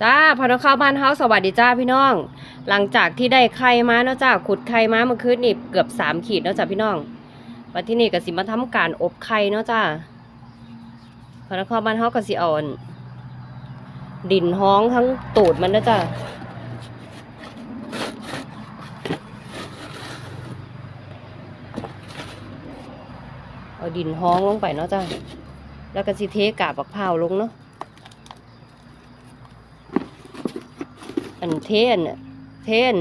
จ้าพอเราเข้าบ้านเฮาสวัสดีจ้าพี่น้อง หลังจากที่ได้ไข่มาเนาะจ้าขุดไข่มาเมื่อคืนนี่เกือบสามขีดเนาะจ้าพี่น้องวันที่นี่ก็สิมาทำการอบไข่เนาะจ้าพอเราเข้าบ้านเฮาก็สิอาอันดินห้องทั้งตูดมันเนาะจ้าเอาดินห้องลงไปเนาะจ้าแล้วก็สิเทกาบบักพร้าลงเนาะ อันเทนน่ะเทน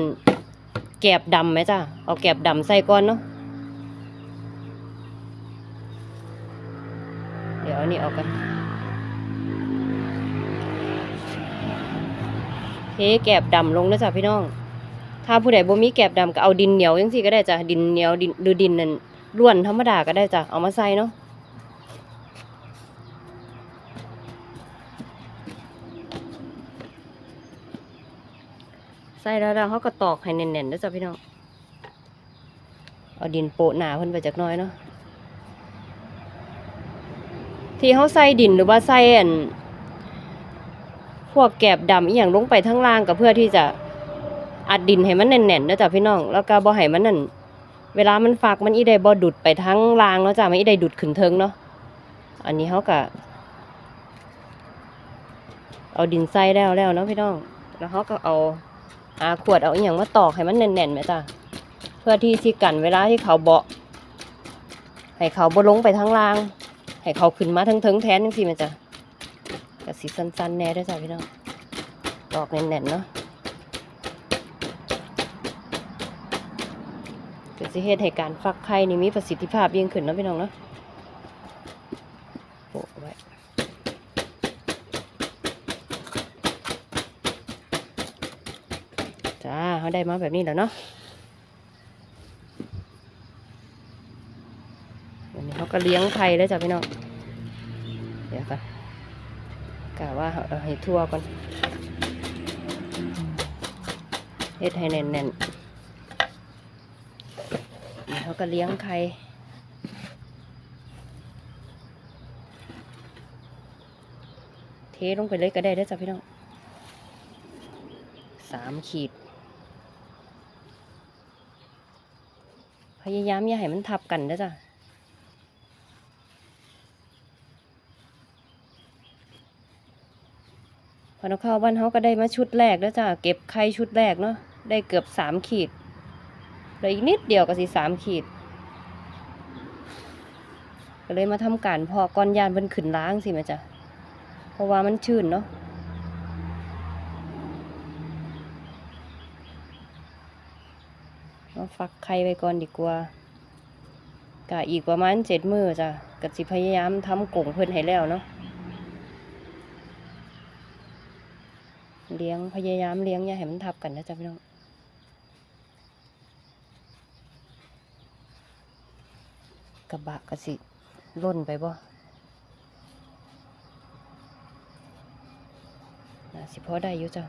แกบดำไหมจ้ะเอาแกบดำใส่ก่อนเนาะเดี๋ยวอานี่ออกกันเทแกบดำลงนะจ้ะพี่น้อง ถ้าผู้ใดบ่มีแกบดำก็เอาดินเหนียวจังซี่ก็ได้จ้ะดินเหนียวดินหรือดินนั่นร่วนธรรมดาก็ได้จ้ะเอามาใส่เนาะ ใส่แล้วแล้วเขาก็ตอกให้แน่นๆนะจ้ะพี่น้อง เอาดินโปะหนาเพิ่นไปจากน้อยเนาะ ที่เขาใส่ดินหรือว่าใส่อันพวกแกบดำอีหยังลงไปทั้งล่างก็เพื่อที่จะอัดดินให้มันแน่นๆนะจ้ะพี่น้อง แล้วก็บ่ให้มันนั่นเวลามันฝากมันอีได้บ่ดุดไปทั้งล่างเนาะจ้ะมันอีได้ดุดขึ้นเทิงเนาะ อันนี้เขาก็เอาดินใส่แล้วแล้วเนาะพี่น้อง แล้วเขาก็เอา อาขวดเอาอย่างมาตอกให้มันแน่นๆไหมจ้ะเพื่อที่ที่กันเวลาที่เขาเบาะให้เขาบ่ลงไปทั้งล่าง ให้เขาขึ้นมาทั้งเทิงแทนจังซี่แม่จ้ะกระสิสั้นๆแน่ด้วยจ้ะพี่น้องตอกแน่นๆเนาะก็สิเฮ็ดให้การฟักไข่นี่มีประสิทธิภาพยิ่งขึ้นเนาะพี่น้องเนาะไว้ จ้าเขาได้มาแบบนี้แล้วเนาะวันนี้เขาก็เลี้ยงไข่แล้วจ้ะพี่น้อง เดี๋ยวกันกะว่าเอาให้ทั่วก่อนเฮ็ดให้แน่นๆนี่เขาก็เลี้ยงไข่เทลงไปเลยก็ได้เด้จ้ะพี่น้องสามขีด พยายามอย่าให้มันทับกันนะจ้ะพอนเข้าบ้านเขาก็ได้มาชุดแรกแล้วจ้ะเก็บไข่ชุดแรกเนาะได้เกือบสามขีดเหลืออีกนิดเดียวก็สิสามขีด ก็เลยมาทำการพอก้อนยานเพิ่นขึ้นล้างสิม่จ้ะเพราะว่ามันชื้นเนาะ มาฟักไข่ไว้ก่อนดีกว่ากะอีกประมาณเจ็ดมือจ้ะกะสิพยายามทำกล่งเพิ่อนให้แล้วเนาะเลี้ยงพยายามเลี้ยงอย่าให้มันทับกันนะจ๊ะพี่น้องกระบะกะสิล่นไปบ่น่าสิพอได้อยู่จ้ะ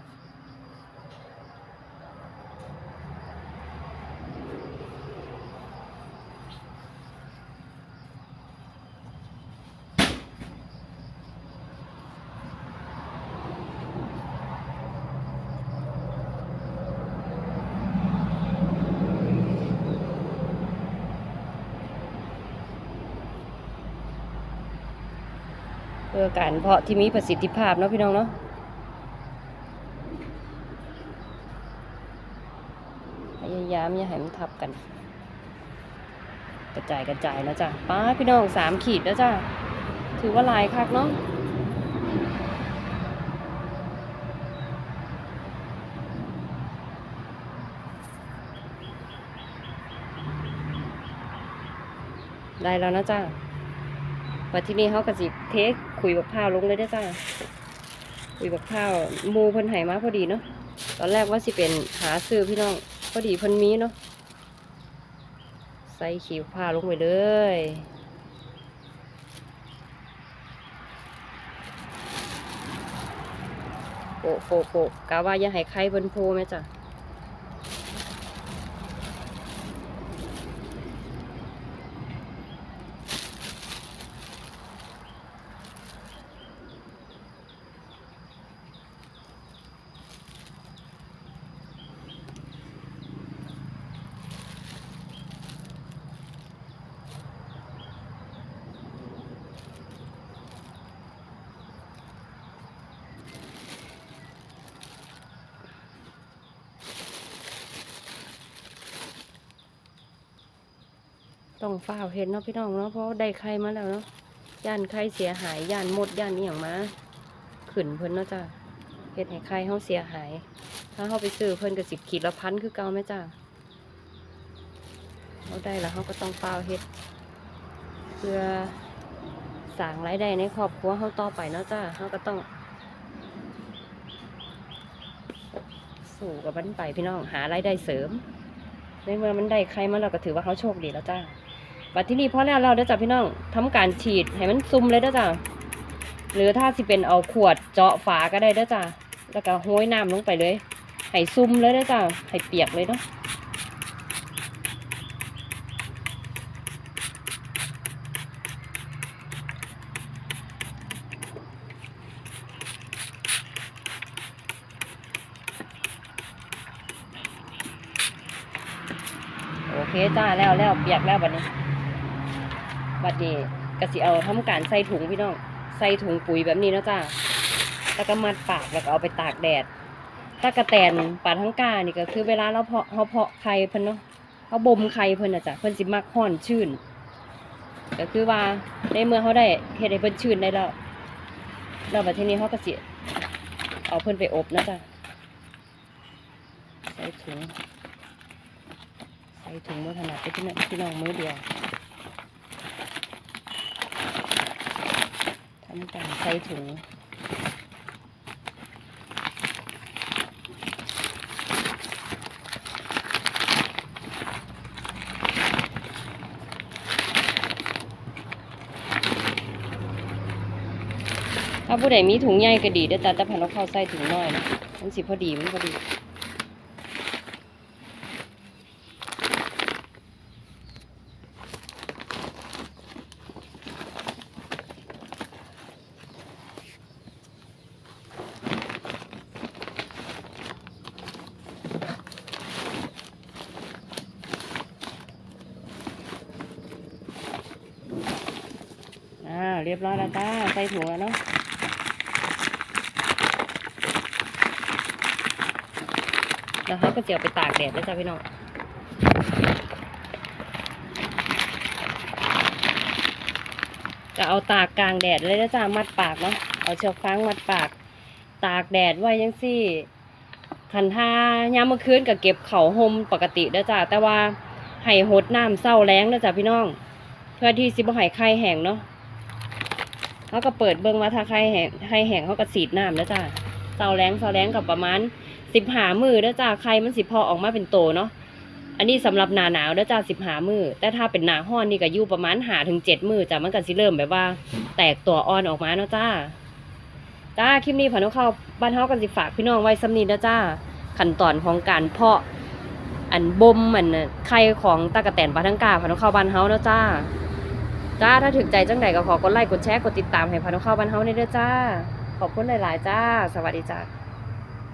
เพื่อการเพาะที่มีประสิทธิภาพเนาะพี่น้องเนาะพยายามอย่าให้มันทับกัน กระจายกระจายนะจ้ะป้าพี่น้องสามขีดแล้วจ้ะถือว่าลายคักเนาะได้แล้วนะจ้ะว่าที่นี่เขากระสิเทค คุยบักพร้าวลงเลยได้จ้าคุยบักพร้าวมูเพิ่นไห้มาพอดีเนาะตอนแรกว่าสิเป็นหาซื้อพี่น้องพอดีเพิ่นมีเนาะใส่ขีวผ้าลงไปเลยโปะโปะโปะกาว่าอย่าให้ใครเพิ่นโพไหมจ้ะ ต้องฝ้าเห็นเนาะพี่น้องเนาะเพราะได้ไข่มาแล้วเนาะย่านไข่เสียหายย่านหมดย่านนี่อย่างมาขึ้นเพิ่นเนาะจ้ะเฮ็ดให้ไข่เฮาเสียหาย ถ้าเฮาไปซื้อเพิ่นก็สิบขีดละพันคือเก่าไหมจ้ะเฮาได้แล้วเฮาก็ต้องฝ้าเฮ็ด เพื่อสร้างรายได้ในครอบครัวเฮาต่อไปเนาะจ้ะเฮาก็ต้องสู้กับมันไปพี่น้องหารายได้เสริมในเมื่อมันได้ใครมาเราก็ถือว่าเขาโชคดีแล้วจ้า บัดที่นี่พอแล้วเราได้อจ้ะพี่น้องทำการฉีดให้มันซุ่มเลยเด้อจ้าหรือถ้าสิเป็นเอาขวดเจาะฝาก็ได้เด้อจ้าแล้วก็โห้อยน้ำลงไปเลยให้ซุ่มเลยเด้อจ้าให้เปียกเลยเนาะโอเคจ้าแล้วแล้วเปียกแล้วบัดนี้ บัดนี้ก็สิเอาทำการใส่ถุงพี่น้องใส่ถุงปุ๋ยแบบนี้นะจ้าแล้วก็มัดปากแล้วก็เอาไปตากแดดตากระแตนปลาทั้งกานี่ก็คือเวลาเราเพาะเราเพาะไข่เพิ่นเนาะเขาบ่มไข่เพิ่นนะจ้ะเพิ่นสิมักฮ้อนชื้นก็คือว่าในเมื่อเขาได้เฮ็ดให้เพิ่นชื้นได้แล้วแล้วบัดทีนี้เขาก็สิเอาเพิ่นไปอบนะจ้ะใส่ถุงใส่ถุงบ่ถนัดไปพี่น้องพี่น้องมือเดียว ทำการใส่ถุงถ้าผู้ใดมีถุงใหญ่ก็ดีเด้อจ้ะแต่พันเราเข้าใส่ถุงน้อยนะมันสิพอดีมันพอดี เรียบร้อยแล้วจ้าใส่ถุงแล้วเนาะแล้วเขาก็จะเอาไปตากแดดแล้วจ้าพี่น้องจะเอาตากกลางแดดเลยนะจ้ามัดปากเนาะเอาเชือกฟางมัดปาก ตากแดดไว้ยังสี่ขันท่ายามเมื่อคืนก็เก็บเขาห่มปกติเด้อจ้าแต่ว่าให้หดน้ำเศร้าแรงเด้อจ้าพี่น้อง เพื่อที่สิบ่ให้ไข่แห้งเนาะ เขาก็เปิดเบิ้งว่าถ้าไข่แห้งไข่แห้งเขาก็สีดน้ำแล้วจ้าเสาแรงเสาแรงกับประมาณสิบหามือแล้วจ้าไข่มันสิพอออกมาเป็นโตเนาะอันนี้สำหรับหนาหนาวแล้วจ้าสิบหามือแต่ถ้าเป็นหนาห้อนนี่ก็อยู่ประมาณหาถึงเจ็ดมือจ้ามันก็สิเริ่มแบบว่า แตกตัวอ่อนออกมาเนาะจ้าจ้าคลิปนี้ผ่านเข้าบ้านเฮากันสิฝากพี่น้องไว้สำนีนะจ้าขั้นตอนของการเพาะอันบ่มอันนะไข่ของตากะแตนปลาทั้งกาผ่านเข้าบ้านเฮาเนาะจ้า จ้าถ้าถึงใจจังใดก็ขอกดไลค์กดแชร์กดติดตามให้พานุเข้าบ้านเฮาในเด้อจ้า ขอบคุณหลาย ๆ จ้า สวัสดีจ้า